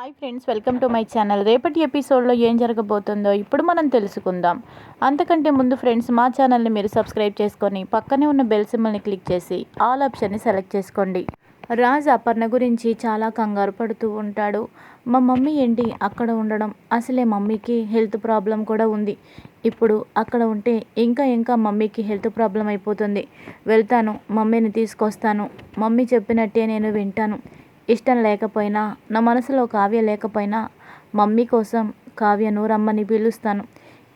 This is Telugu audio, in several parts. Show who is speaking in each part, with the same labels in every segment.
Speaker 1: Hi friends welcome to my channel. రేపటి ఎపిసోడ్లో ఏం జరగబోతుందో ఇప్పుడు మనం తెలుసుకుందాం. అంతకంటే ముందు ఫ్రెండ్స్ మా ఛానల్ని మీరు సబ్స్క్రైబ్ చేసుకొని పక్కనే ఉన్న బెల్ సింబల్ని క్లిక్ చేసి ఆల్ ఆప్షన్ని సెలెక్ట్ చేసుకోండి. రాజ్ అపర్ణ గురించి చాలా కంగారు పడుతూ ఉంటాడు. మా మమ్మీ ఏంటి? అక్కడ ఉండడం అసలే మమ్మీకి హెల్త్ ప్రాబ్లం కూడా ఉంది. ఇప్పుడు అక్కడ ఉంటే ఇంకా ఇంకా మమ్మీకి హెల్త్ ప్రాబ్లం అయిపోతుంది. వెళ్తాను మమ్మీని తీసుకొస్తాను. మమ్మీ చెప్పినట్టే నేను వింటాను. ఇష్టం లేకపోయినా నా మనసులో కావ్య లేకపోయినా మమ్మీ కోసం కావ్యను రమ్మని పిలుస్తాను.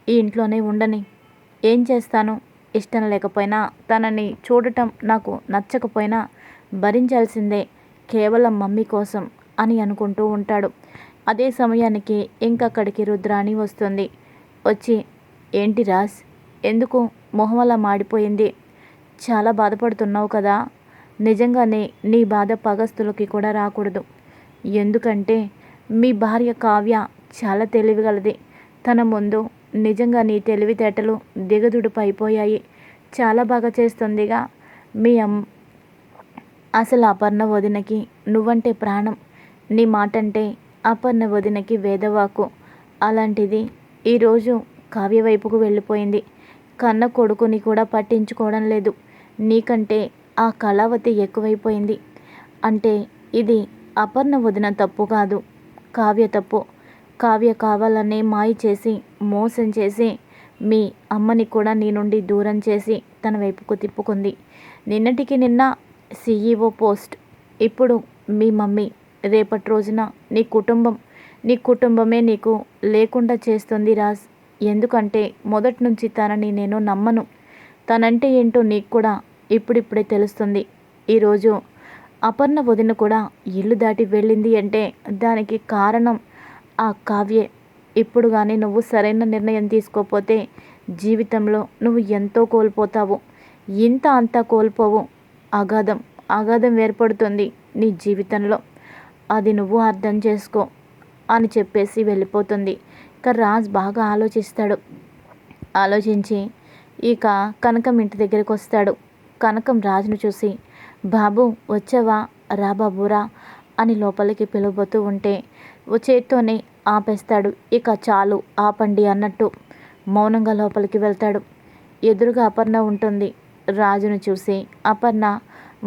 Speaker 1: ఈ ఇంట్లోనే ఉండని. ఏం చేస్తాను? ఇష్టం లేకపోయినా తనని చూడటం నాకు నచ్చకపోయినా భరించాల్సిందే కేవలం మమ్మీ కోసం అని అనుకుంటూ ఉంటాడు. అదే సమయానికి ఇంకక్కడికి రుద్రాణి వస్తుంది. వచ్చి ఏంటి రాజ్? ఎందుకు మొహమలా మాడిపోయింది? చాలా బాధపడుతున్నావు కదా? నిజంగానే నీ బాధ పగస్తులకి కూడా రాకూడదు. ఎందుకంటే మీ భార్య కావ్య చాలా తెలివిగలది. తన ముందు నిజంగా నీ తెలివితేటలు దిగదుడుపు అయిపోయాయి చాలా బాగా చేస్తుందిగా. మీ అమ్ అసలు అపర్ణ వదినకి నువ్వంటే ప్రాణం. నీ మాటంటే అపర్ణ వదినకి వేదవాకు. అలాంటిది ఈరోజు కావ్య వైపుకు వెళ్ళిపోయింది. కన్న కొడుకుని కూడా పట్టించుకోవడం లేదు. నీకంటే ఆ కళావతి ఎక్కువైపోయింది. అంటే ఇది అపర్ణ వదిన తప్పు కాదు. కావ్య తప్పు. కావ్య కావాలనే మాయ చేసి మోసం చేసి మీ అమ్మని కూడా నీ నుండి దూరం చేసి తన వైపుకు తిప్పుకుంది. నిన్నటికి నిన్న సిఈఓ పోస్ట్. ఇప్పుడు మీ మమ్మీ రేపటి రోజున నీ కుటుంబం నీ కుటుంబమే నీకు లేకుండా చేస్తుంది రాజ్. ఎందుకంటే మొదటి నుంచి తనని నేను నమ్మను. తనంటే ఏంటో నీకు కూడా ఇప్పుడిప్పుడే తెలుస్తుంది. ఈరోజు అపర్ణ వదిన కూడా ఇల్లు దాటి వెళ్ళింది అంటే దానికి కారణం ఆ కావ్యే. ఇప్పుడు కానీ నువ్వు సరైన నిర్ణయం తీసుకోకపోతే జీవితంలో నువ్వు ఎంతో కోల్పోతావు. ఇంత అంతా కోల్పోవు. అగాధం అగాధం ఏర్పడుతుంది నీ జీవితంలో. అది నువ్వు అర్థం చేసుకో అని చెప్పేసి వెళ్ళిపోతుంది. ఇక రాజ్ బాగా ఆలోచిస్తాడు. ఆలోచించి ఇక కనకం ఇంటి దగ్గరికి వస్తాడు. కనకం రాజును చూసి బాబు వచ్చావా? రా బాబురా అని లోపలికి పిలువబోతూ ఉంటే చేత్తోనే ఆపేస్తాడు. ఇక చాలు ఆపండి అన్నట్టు మౌనంగా లోపలికి వెళ్తాడు. ఎదురుగా అపర్ణ ఉంటుంది. రాజును చూసి అపర్ణ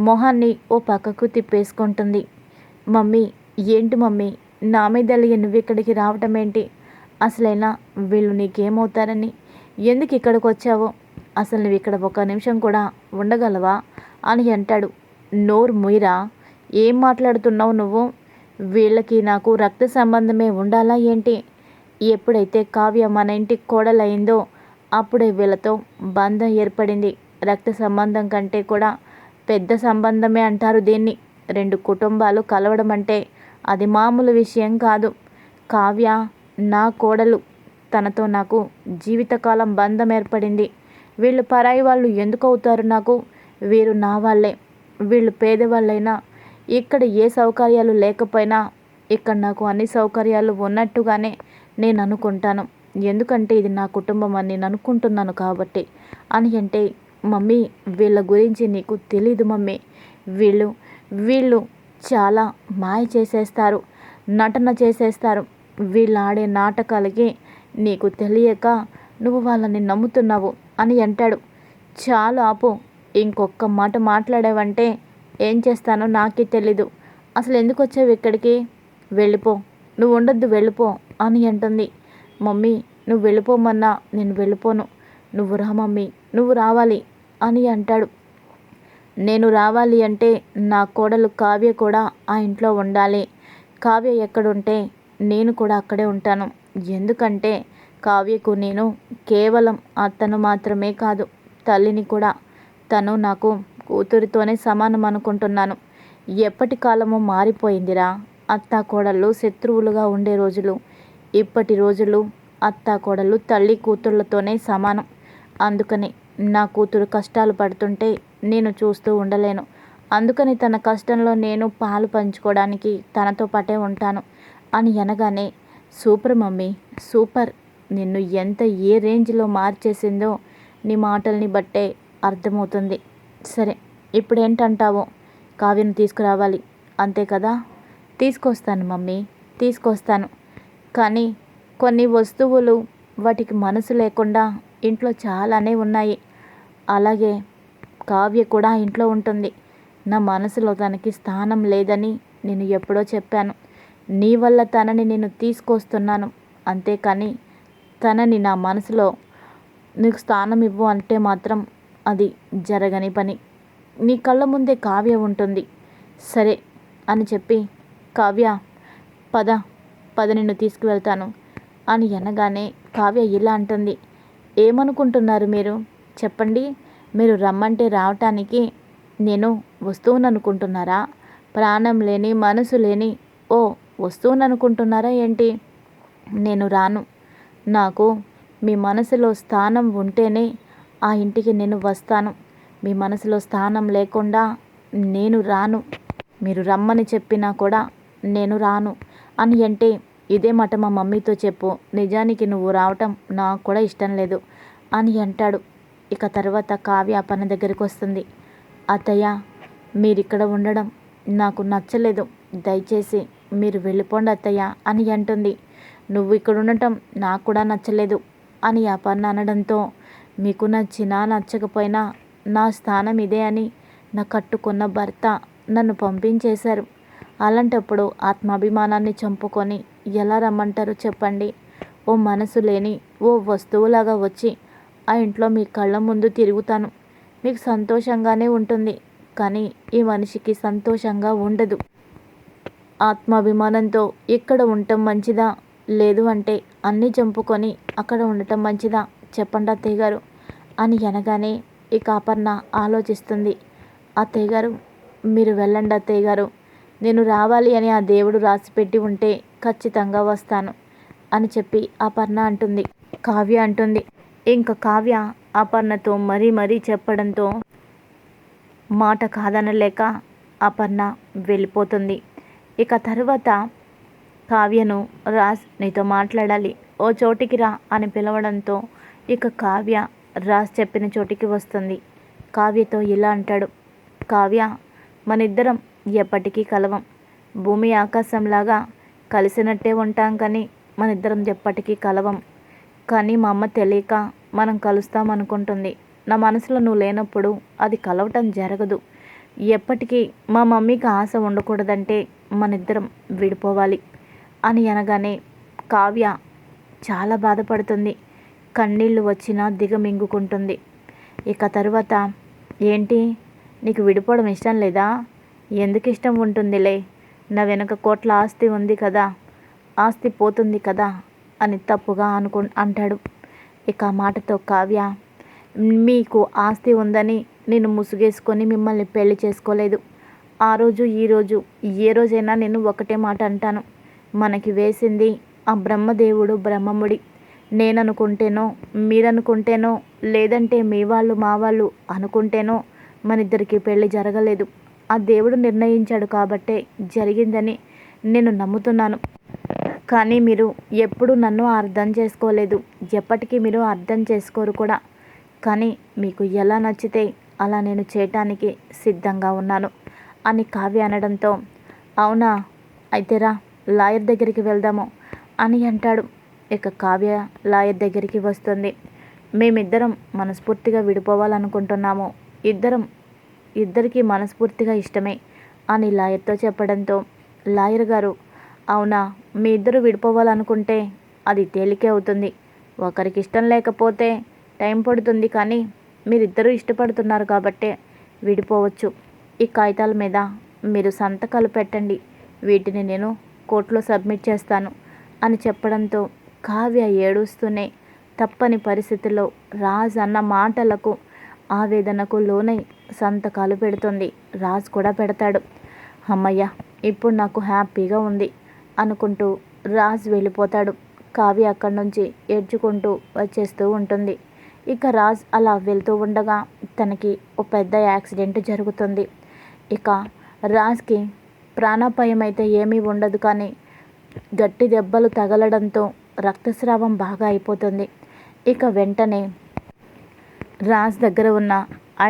Speaker 1: మొహాన్ని ఓ పక్కకు తిప్పేసుకుంటుంది. మమ్మీ ఏంటి మమ్మీ? నా మీద నువ్వు ఇక్కడికి రావటం ఏంటి? అసలైనా వీళ్ళు నీకేమవుతారని? ఎందుకు ఇక్కడికి వచ్చావో? అసలు నువ్వు ఇక్కడ ఒక నిమిషం కూడా ఉండగలవా? అని అంటాడు. నోరు ముయిరా ఏం మాట్లాడుతున్నావు నువ్వు? వీళ్ళకి నాకు రక్త సంబంధమే ఉండాలా ఏంటి? ఎప్పుడైతే కావ్య మన ఇంటికి కోడలైందో అప్పుడే వీళ్ళతో బంధం ఏర్పడింది. రక్త సంబంధం కంటే కూడా పెద్ద సంబంధమే అంటారు దీన్ని. రెండు కుటుంబాలు కలవడం అంటే అది మామూలు విషయం కాదు. కావ్య నా కోడలు తనతో నాకు జీవితకాలం బంధం ఏర్పడింది. వీళ్ళు పరాయి వాళ్ళు ఎందుకు అవుతారు నాకు? వీరు నా వాళ్ళే. వీళ్ళు పేదవాళ్ళైనా. ఇక్కడ ఏ సౌకర్యాలు లేకపోయినా ఇక్కడ నాకు అన్ని సౌకర్యాలు ఉన్నట్టుగానే నేను అనుకుంటాను. ఎందుకంటే ఇది నా కుటుంబం అని నేను అనుకుంటున్నాను కాబట్టి. అని అంటే మమ్మీ వీళ్ళ గురించి నీకు తెలీదు మమ్మీ. వీళ్ళు వీళ్ళు చాలా మాయ చేసేస్తారు నటన చేసేస్తారు. వీళ్ళు ఆడే నాటకాలకి నీకు తెలియక నువ్వు వాళ్ళని నమ్ముతున్నావు. అని అంటాడు. చాలు ఆపు ఇంకొక మాట మాట్లాడావంటే ఏం చేస్తానో నాకే తెలీదు. అసలు ఎందుకు వచ్చావు ఇక్కడికి? వెళ్ళిపో. నువ్వు ఉండొద్దు వెళ్ళిపో అని అంటుంది. మమ్మీ నువ్వు వెళ్ళిపోమన్నా నేను వెళ్ళిపోను. నువ్వు రా మమ్మీ నువ్వు రావాలి అని అంటాడు. నేను రావాలి అంటే నా కోడలు కావ్య కూడా ఆ ఇంట్లో ఉండాలి. కావ్య ఎక్కడుంటే నేను కూడా అక్కడే ఉంటాను. ఎందుకంటే కావ్యకు నేను కేవలం అతను మాత్రమే కాదు తల్లిని కూడా. తను నాకు కూతురితోనే సమానం అనుకుంటున్నాను. ఎప్పటి కాలము మారిపోయిందిరా. అత్త కోడళ్ళు శత్రువులుగా ఉండే రోజులు. ఇప్పటి రోజులు అత్త కోడళ్ళు తల్లి కూతుళ్ళతోనే సమానం. అందుకని నా కూతురు కష్టాలు పడుతుంటే నేను చూస్తూ ఉండలేను. అందుకని తన కష్టంలో నేను పాలు పంచుకోవడానికి తనతో పాటే ఉంటాను అని అనగానే సూపర్ మమ్మీ సూపర్. నిన్ను ఎంత ఏ రేంజ్లో మార్చేసిందో నీ మాటల్ని బట్టే అర్థమవుతుంది. సరే ఇప్పుడు ఏంటంటావో కావ్యను తీసుకురావాలి. అంతే కదా? తీసుకొస్తాను మమ్మీ తీసుకొస్తాను. కానీ కొన్ని వస్తువులు వాటికి మనసు లేకుండా ఇంట్లో చాలానే ఉన్నాయి. అలాగే కావ్య కూడా ఇంట్లో ఉంటుంది. నా మనసులో తనకి స్థానం లేదని నేను ఎప్పుడో చెప్పాను. నీ వల్ల తనని నేను తీసుకొస్తున్నాను. అంతేకాని తనని నా మనసులో నీకు స్థానం ఇవ్వు అంటే మాత్రం అది జరగని పని. నీ కళ్ళ ముందే కావ్య ఉంటుంది. సరే అని చెప్పి కావ్య పద పద నిన్ను తీసుకువెళ్తాను అని అనగానే కావ్య ఇలా అంటుంది. ఏమనుకుంటున్నారు మీరు? చెప్పండి. మీరు రమ్మంటే రావటానికి నేను వస్తువుననుకుంటున్నారా? ప్రాణం లేని మనసు లేని ఓ వస్తువుననుకుంటున్నారా ఏంటి? నేను రాను. నాకు మీ మనసులో స్థానం ఉంటేనే ఆ ఇంటికి నేను వస్తాను. మీ మనసులో స్థానం లేకుండా నేను రాను. మీరు రమ్మని చెప్పినా కూడా నేను రాను అని అంటే ఇదే మాట మా మమ్మీతో చెప్పు. నిజానికి నువ్వు రావటం నాకు కూడా ఇష్టం లేదు అని అంటాడు. ఇక తర్వాత కావ్య పని దగ్గరికి వస్తుంది. అత్తయ్య మీరిక్కడ ఉండడం నాకు నచ్చలేదు. దయచేసి మీరు వెళ్ళిపోండి అత్తయ్య అని అంటుంది. నువ్వు ఇక్కడ ఉండటం నాకు కూడా నచ్చలేదు అని అపర్ణ అనడంతో మీకు నచ్చినా నచ్చకపోయినా నా స్థానం ఇదే అని నా కట్టుకున్న భర్త నన్ను పంపించేశారు. అలాంటప్పుడు ఆత్మాభిమానాన్ని చంపుకొని ఎలా రమ్మంటారు చెప్పండి. ఓ మనసు లేని ఓ వస్తువులాగా వచ్చి ఆ ఇంట్లో మీ కళ్ళ ముందు తిరుగుతాను. మీకు సంతోషంగానే ఉంటుంది కానీ ఈ మనిషికి సంతోషంగా ఉండదు. ఆత్మాభిమానంతో ఇక్కడ ఉండటం మంచిదా? లేదు అంటే అన్నీ చంపుకొని అక్కడ ఉండటం మంచిదా? చెప్పండి అత్తయ్య గారు. అని అనగానే ఇక అపర్ణ ఆలోచిస్తుంది. అత్తయ్య గారు మీరు వెళ్ళండి అత్తయ్య గారు. నేను రావాలి అని ఆ దేవుడు రాసిపెట్టి ఉంటే ఖచ్చితంగా వస్తాను అని చెప్పి అపర్ణ అంటుంది. కావ్య అంటుంది. ఇంకా కావ్య అపర్ణతో మరీ మరీ చెప్పడంతో మాట కాదనలేక అపర్ణ వెళ్ళిపోతుంది. ఇక తర్వాత కావ్యను రాజ్ నీతో మాట్లాడాలి. ఓ చోటికి రా అని పిలవడంతో ఇక కావ్య రాజ్ చెప్పిన చోటికి వస్తుంది. కావ్యతో ఇలా అంటాడు. కావ్య మనిద్దరం ఎప్పటికీ కలవం. భూమి ఆకాశంలాగా కలిసినట్టే ఉంటాం కానీ మనిద్దరం ఎప్పటికీ కలవం. కానీ మా అమ్మ తెలియక మనం కలుస్తాం అనుకుంటుంది నా మనసులో నువ్వు లేనప్పుడు అది కలవటం జరగదు. ఎప్పటికీ మా మమ్మీకి ఆశ ఉండకూడదంటే మనిద్దరం విడిపోవాలి. అని అనగానే కావ్య చాలా బాధపడుతుంది. కన్నీళ్ళు వచ్చినా దిగమింగుకుంటుంది. ఇక తరువాత ఏంటి? నీకు విడిపోవడం ఇష్టం లేదా? ఎందుకు ఇష్టం ఉంటుందిలే? నా వెనుక కోట్ల ఆస్తి ఉంది కదా. ఆస్తి పోతుంది కదా అని తప్పుగా అనుకు అంటాడు. ఇక ఆ మాటతో కావ్య మీకు ఆస్తి ఉందని నేను ముసుగేసుకొని మిమ్మల్ని పెళ్ళి చేసుకోలేదు. ఆ రోజు ఈరోజు ఏ రోజైనా నేను ఒకటే మాట అంటాను. మనకి వేసింది ఆ బ్రహ్మదేవుడు బ్రహ్మముడి. నేననుకుంటేనో మీరనుకుంటేనో లేదంటే మీ వాళ్ళు మా వాళ్ళు అనుకుంటేనో మన ఇద్దరికి పెళ్ళి జరగలేదు. ఆ దేవుడు నిర్ణయించాడు కాబట్టే జరిగిందని నేను నమ్ముతున్నాను. కానీ మీరు ఎప్పుడు నన్ను అర్థం చేసుకోలేదు. ఎప్పటికీ మీరు అర్థం చేసుకోరు కూడా. కానీ మీకు ఎలా నచ్చితే అలా నేను చేయటానికి సిద్ధంగా ఉన్నాను అని కావ్య అనడంతో అవునా? అయితేరా లాయర్ దగ్గరికి వెళ్దాము అని అంటాడు. ఇక కావ్య లాయర్ దగ్గరికి వస్తుంది. మేమిద్దరం మనస్ఫూర్తిగా విడిపోవాలనుకుంటున్నాము. ఇద్దరం ఇద్దరికి మనస్ఫూర్తిగా ఇష్టమే అని లాయర్తో చెప్పడంతో లాయర్ గారు అవునా మీ ఇద్దరు విడిపోవాలనుకుంటే అది తేలికే అవుతుంది. ఒకరికి ఇష్టం లేకపోతే టైం పడుతుంది కానీ మీరిద్దరూ ఇష్టపడుతున్నారు కాబట్టే విడిపోవచ్చు. ఈ కాగితాల మీద మీరు సంతకాలు పెట్టండి. వీటిని నేను కోర్టులో సబ్మిట్ చేస్తాను అని చెప్పడంతో కావ్య ఏడుస్తూనే తప్పని పరిస్థితుల్లో రాజ్ అన్న మాటలకు ఆవేదనకు లోనై సంతకాలు పెడుతుంది. రాజ్ కూడా పెడతాడు. అమ్మయ్య ఇప్పుడు నాకు హ్యాపీగా ఉంది అనుకుంటూ రాజ్ వెళ్ళిపోతాడు. కావ్య అక్కడి నుంచి ఏడ్చుకుంటూ వచ్చేస్తూ ఉంటుంది. ఇక రాజ్ అలా వెళ్తూ ఉండగా తనకి ఒక పెద్ద యాక్సిడెంట్ జరుగుతుంది. ఇక రాజ్కి ప్రాణాపాయం అయితే ఏమీ ఉండదు కానీ గట్టి దెబ్బలు తగలడంతో రక్తస్రావం బాగా అయిపోతుంది. ఇక వెంటనే రాజ్ దగ్గర ఉన్న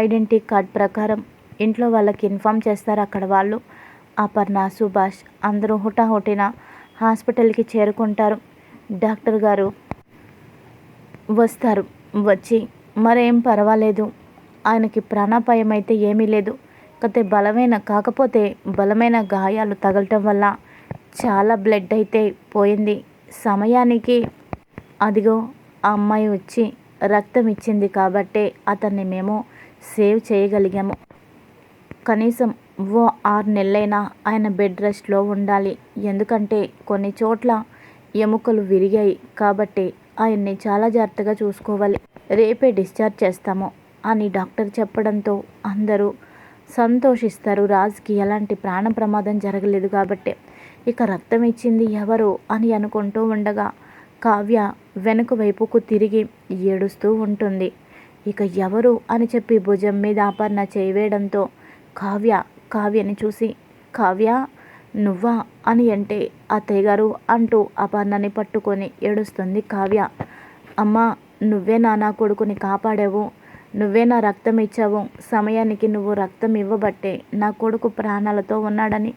Speaker 1: ఐడెంటిటీ కార్డ్ ప్రకారం ఇంట్లో వాళ్ళకి ఇన్ఫామ్ చేస్తారు అక్కడ వాళ్ళు. అపర్ణ సుభాష్ అందరూ హుటాహుటిన హాస్పిటల్కి చేరుకుంటారు. డాక్టర్ గారు వస్తారు. వచ్చి మరేం పర్వాలేదు. ఆయనకి ప్రాణాపాయం అయితే ఏమీ లేదు. కాకపోతే బలమైన కాకపోతే బలమైన గాయాలు తగలటం వల్ల చాలా బ్లడ్ అయితే పోయింది. సమయానికి అదిగో ఆ అమ్మాయి వచ్చి రక్తం ఇచ్చింది కాబట్టే అతన్ని మేము సేవ్ చేయగలిగాము. కనీసం ఓ ఆరు నెలలైనా ఆయన బెడ్ రెస్ట్లో ఉండాలి. ఎందుకంటే కొన్ని చోట్ల ఎముకలు విరిగాయి కాబట్టి ఆయన్ని చాలా జాగ్రత్తగా చూసుకోవాలి. రేపే డిశ్చార్జ్ చేస్తాము అని డాక్టర్ చెప్పడంతో అందరూ సంతోషిస్తారు. రాజుకి ఎలాంటి ప్రాణ ప్రమాదం జరగలేదు కాబట్టి. ఇక రక్తం ఇచ్చింది ఎవరు అని అనుకుంటూ ఉండగా కావ్య వెనుక వైపుకు తిరిగి ఏడుస్తూ ఉంటుంది. ఇక ఎవరు అని చెప్పి భుజం మీద అపర్ణ చేయవేయడంతో కావ్య కావ్యని చూసి కావ్య నువ్వా? అని అంటే అత్తయ్య గారు అంటూ అపర్ణని పట్టుకొని ఏడుస్తుంది కావ్య. అమ్మ నువ్వే నానా నా కొడుకుని కాపాడావు. నువ్వే నా రక్తం ఇచ్చావు సమయానికి నువ్వు రక్తం ఇవ్వబట్టే నా కొడుకు ప్రాణాలతో ఉన్నాడని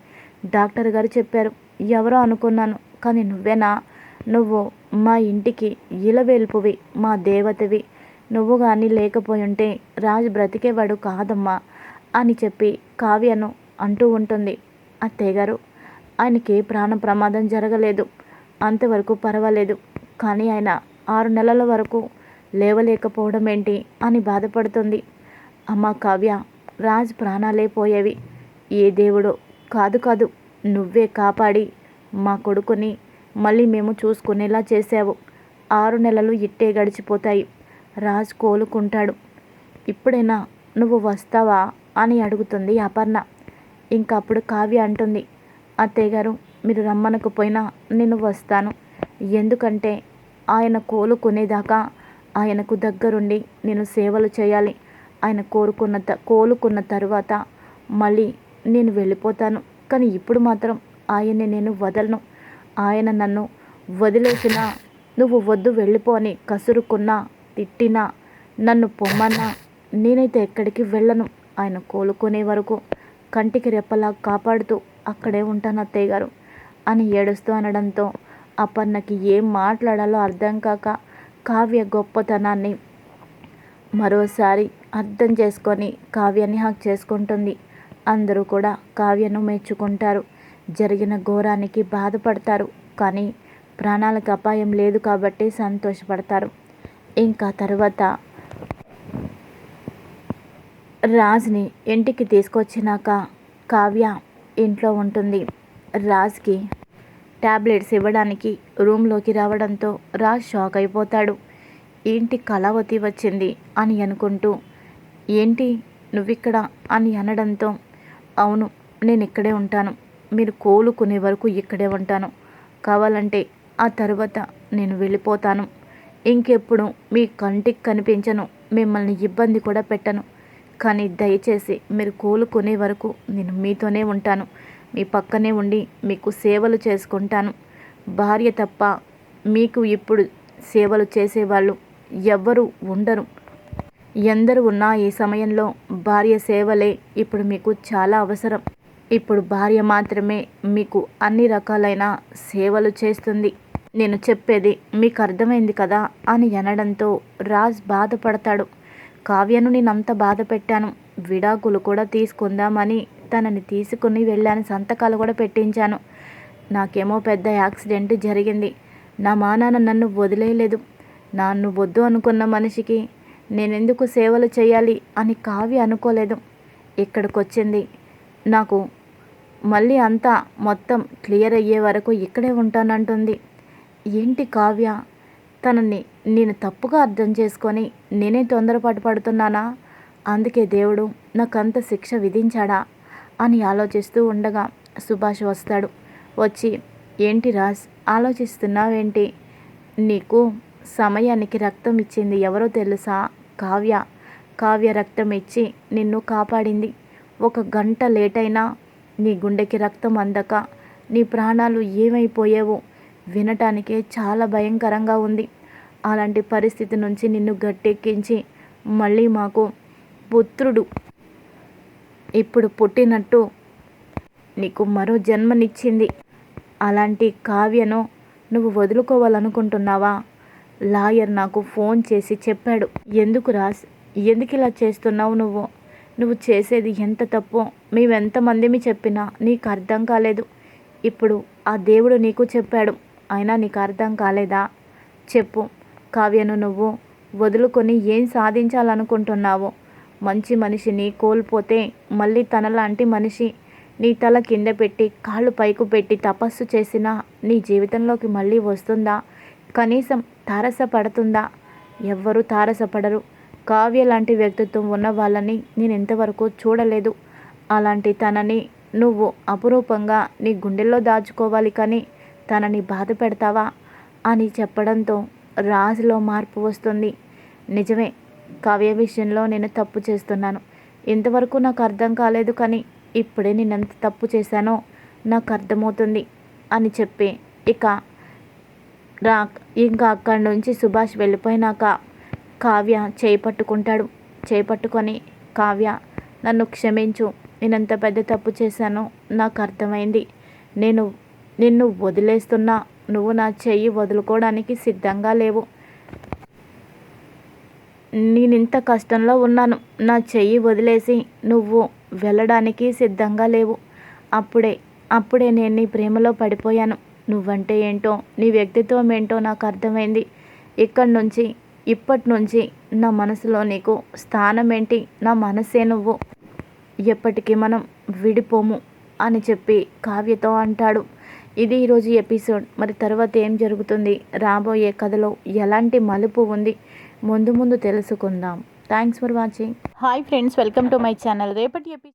Speaker 1: డాక్టర్ గారు చెప్పారు. ఎవరో అనుకున్నాను కానీ నువ్వేనా? నువ్వు మా ఇంటికి ఇలవేల్పువి మా దేవతవి. నువ్వు కానీ లేకపోయి ఉంటే రాజు బ్రతికేవాడు కాదమ్మా అని చెప్పి కావ్యను అంటూ ఉంటుంది. అత్తయ్య గారు ఆయనకి ప్రాణ ప్రమాదం జరగలేదు. అంతవరకు పర్వాలేదు. కానీ ఆయన ఆరు నెలల వరకు లేవలేకపోవడం ఏంటి అని బాధపడుతుంది. అమ్మ కావ్య రాజ్ ప్రాణాలే పోయేవి. ఏ దేవుడో? కాదు కాదు నువ్వే కాపాడి మా కొడుకుని మళ్ళీ మేము చూసుకునేలా చేసావు ఆరు నెలలు ఇట్టే గడిచిపోతాయి. రాజ్ కోలుకుంటాడు. ఇప్పుడైనా నువ్వు వస్తావా అని అడుగుతుంది అపర్ణ. ఇంకా అప్పుడు కావ్య అంటుంది అత్తయ్య గారు మీరు రమ్మనకపోయినా నేను వస్తాను. ఎందుకంటే ఆయన కోలుకునేదాకా ఆయనకు దగ్గరుండి నేను సేవలు చేయాలి. ఆయన కోరుకున్న త కోలుకున్న తర్వాత మళ్ళీ నేను వెళ్ళిపోతాను. కానీ ఇప్పుడు మాత్రం ఆయన్ని నేను వదలను. ఆయన నన్ను వదిలేసినా నువ్వు వద్దు వెళ్ళిపో అని కసురుకున్నా తిట్టినా నన్ను పొమ్మన్నా నేనైతే ఎక్కడికి వెళ్ళను. ఆయన కోలుకునే వరకు కంటికి రెప్పలా కాపాడుతూ అక్కడే ఉంటాను అత్తయ్య గారు అని ఏడుస్తూ అనడంతో అపర్ణకి ఏం మాట్లాడాలో అర్థం కాక కావ్య గొప్పతనాన్ని మరోసారి అర్థం చేసుకొని కావ్యాన్ని హక్ చేసుకుంటుంది. అందరూ కూడా కావ్యను మెచ్చుకుంటారు. జరిగిన ఘోరానికి బాధపడతారు. కానీ ప్రాణాలకు అపాయం లేదు కాబట్టి సంతోషపడతారు. ఇంకా తర్వాత రాజ్ని ఇంటికి తీసుకొచ్చినాక కావ్య ఇంట్లో ఉంటుంది. రాజ్కి ట్యాబ్లెట్స్ ఇవ్వడానికి రూమ్లోకి రావడంతో రాజ్ షాక్ అయిపోతాడు. ఏంటి కళావతి వచ్చింది అని అనుకుంటూ ఏంటి నువ్విక్కడ అని అనడంతో అవును నేను ఇక్కడే ఉంటాను. మీరు కోలుకునే వరకు ఇక్కడే ఉంటాను. కావాలంటే ఆ తర్వాత నేను వెళ్ళిపోతాను. ఇంకెప్పుడు మీ కంటికి కనిపించను మిమ్మల్ని ఇబ్బంది కూడా పెట్టను. కానీ దయచేసి మీరు కోలుకునే వరకు నేను మీతోనే ఉంటాను. మీ పక్కనే ఉండి మీకు సేవలు చేసుకుంటాను. భార్య తప్ప మీకు ఇప్పుడు సేవలు చేసేవాళ్ళు ఎవ్వరూ ఉండరు. ఎందరు ఉన్నా ఈ సమయంలో భార్య సేవలే ఇప్పుడు మీకు చాలా అవసరం. ఇప్పుడు భార్య మాత్రమే మీకు అన్ని రకాలైన సేవలు చేస్తుంది. నేను చెప్పేది మీకు అర్థమైంది కదా అని అనడంతో రాజ్ బాధపడతాడు. కావ్యను నేనంత బాధ పెట్టాను విడాకులు కూడా తీసుకుందామని తనని తీసుకుని వెళ్ళాను సంతకాలు కూడా పెట్టించాను. నాకేమో పెద్ద యాక్సిడెంట్ జరిగింది. నా మానాన్న నన్ను వదిలేయలేదు. నన్ను వద్దు అనుకున్న మనిషికి నేనెందుకు సేవలు చేయాలి అని కావి అనుకోలేదు. ఇక్కడికి వచ్చింది నాకు మళ్ళీ అంతా మొత్తం క్లియర్ అయ్యే వరకు ఇక్కడే ఉంటానంటుంది. ఏంటి కావ్య? తనని నేను తప్పుగా అర్థం చేసుకొని నేనే తొందరపాటు పడుతున్నానా? అందుకే దేవుడు నాకంత శిక్ష విధించాడా? అని ఆలోచిస్తూ ఉండగా సుభాష్ వస్తాడు. వచ్చి ఏంటి రాజ్ ఆలోచిస్తున్నావేంటి? నీకు సమయానికి రక్తం ఇచ్చింది ఎవరో తెలుసా? కావ్య. కావ్య రక్తం ఇచ్చి నిన్ను కాపాడింది. ఒక గంట లేట్ అయినా నీ గుండెకి రక్తం అందక నీ ప్రాణాలు ఏమైపోయావో? వినటానికే చాలా భయంకరంగా ఉంది. అలాంటి పరిస్థితి నుంచి నిన్ను గట్టెక్కించి మళ్ళీ మాకు పుత్రుడు ఇప్పుడు పుట్టినట్టు నీకు మరో జన్మనిచ్చింది. అలాంటి కావ్యను నువ్వు వదులుకోవాలనుకుంటున్నావా? లాయర్ నాకు ఫోన్ చేసి చెప్పాడు. ఎందుకు రాస్ ఎందుకు ఇలా చేస్తున్నావు నువ్వు? నువ్వు చేసేది ఎంత తప్పో? మేమెంతమందిమి చెప్పినా నీకు అర్థం కాలేదు. ఇప్పుడు ఆ దేవుడు నీకు చెప్పాడు. అయినా నీకు అర్థం కాలేదా? చెప్పు. కావ్యను నువ్వు వదులుకొని ఏం సాధించాలనుకుంటున్నావు? మంచి మనిషిని కోల్పోతే మళ్ళీ తనలాంటి మనిషి నీ తల కింద పెట్టి కాళ్ళు పైకు పెట్టి తపస్సు చేసినా నీ జీవితంలోకి మళ్ళీ వస్తుందా? కనీసం తారసపడుతుందా? ఎవ్వరూ తారసపడరు. కావ్య లాంటి వ్యక్తిత్వం ఉన్న వాళ్ళని నేను ఇంతవరకు చూడలేదు. అలాంటి తనని నువ్వు అపురూపంగా నీ గుండెల్లో దాచుకోవాలి కానీ తనని బాధ పెడతావా? అని చెప్పడంతో రాజులో మార్పు వస్తుంది. నిజమే కావ్య విషయంలో నేను తప్పు చేస్తున్నాను. ఇంతవరకు నాకు అర్థం కాలేదు కానీ ఇప్పుడే నేను ఎంత తప్పు చేశానో నాకు అర్థమవుతుంది అని చెప్పి ఇక రా ఇంకా అక్కడి నుంచి సుభాష్ వెళ్ళిపోయినాక కావ్య చేయి పట్టుకుంటాడు. చేయి పట్టుకొని కావ్య నన్ను క్షమించు. నేనంత పెద్ద తప్పు చేశానో నాకు అర్థమైంది. నేను నిన్ను వదిలేస్తున్నా. నువ్వు నా చెయ్యి వదులుకోవడానికి సిద్ధంగా లేవు. నేను ఇంత కష్టంలో ఉన్నాను. నా చెయ్యి వదిలేసి నువ్వు వెళ్ళడానికి సిద్ధంగా లేవు. అప్పుడే అప్పుడే నేను నీ ప్రేమలో పడిపోయాను. నువ్వంటే ఏంటో నీ వ్యక్తిత్వం ఏంటో నాకు అర్థమైంది. ఇక్కడి నుంచి ఇప్పటి నుంచి నా మనసులో నీకు స్థానం ఏంటి నా మనసే నువ్వు. ఎప్పటికీ మనం విడిపోము అని చెప్పి కావ్యతో అంటాడు. ఇది ఈరోజు ఎపిసోడ్. మరి తర్వాత ఏం జరుగుతుంది? రాబోయే కథలో ఎలాంటి మలుపు ఉంది? ముందు ముందు తెలుసుకుందాం. Thanks for watching hi friends welcome to my channel రేపటి ఎపి